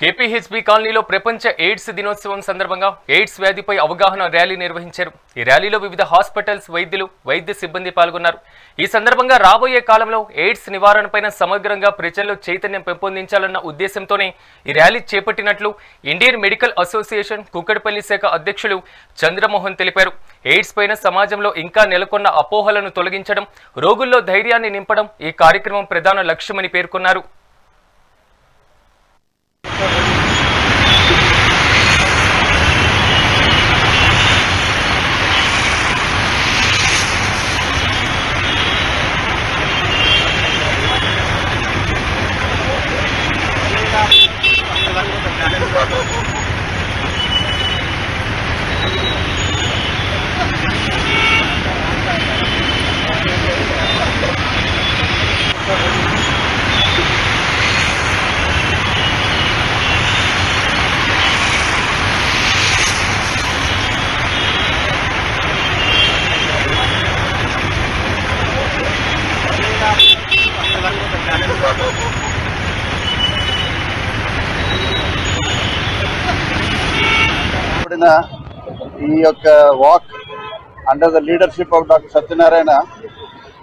KPHB కాలనీలో ప్రపంచ AIDS దినోత్సవం సందర్భంగా ఎయిడ్స్ వ్యాధిపై అవగాహన ర్యాలీ నిర్వహించారు. ఈ ర్యాలీలో వివిధ హాస్పిటల్స్ వైద్యులు వైద్య సిబ్బంది పాల్గొన్నారు. ఈ సందర్భంగా రాబోయే కాలంలో ఎయిడ్స్ నివారణపైన సమగ్రంగా ప్రజల్లో చైతన్యం పెంపొందించాలన్న ఉద్దేశంతోనే ఈ ర్యాలీ చేపట్టినట్లు ఇండియన్ మెడికల్ అసోసియేషన్ కుక్కడపల్లి శాఖ అధ్యక్షులు చంద్రమోహన్ తెలిపారు. ఎయిడ్స్ పైన సమాజంలో ఇంకా నెలకొన్న అపోహలను తొలగించడం రోగుల్లో ధైర్యాన్ని నింపడం ఈ కార్యక్రమం ప్రధాన లక్ష్యమని పేర్కొన్నారు. నడిపిన ఈ యొక్క walk under the leadership of doctor Satyanarayana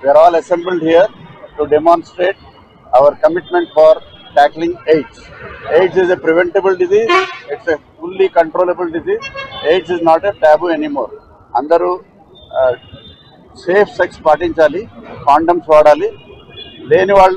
we are all assembled here to demonstrate our commitment for tackling AIDS AIDS is a preventable disease it's a fully controllable disease AIDS is not a taboo anymore అందరూ safe sex పాటించాలి condoms వాడాలి. లేని వాళ్ళు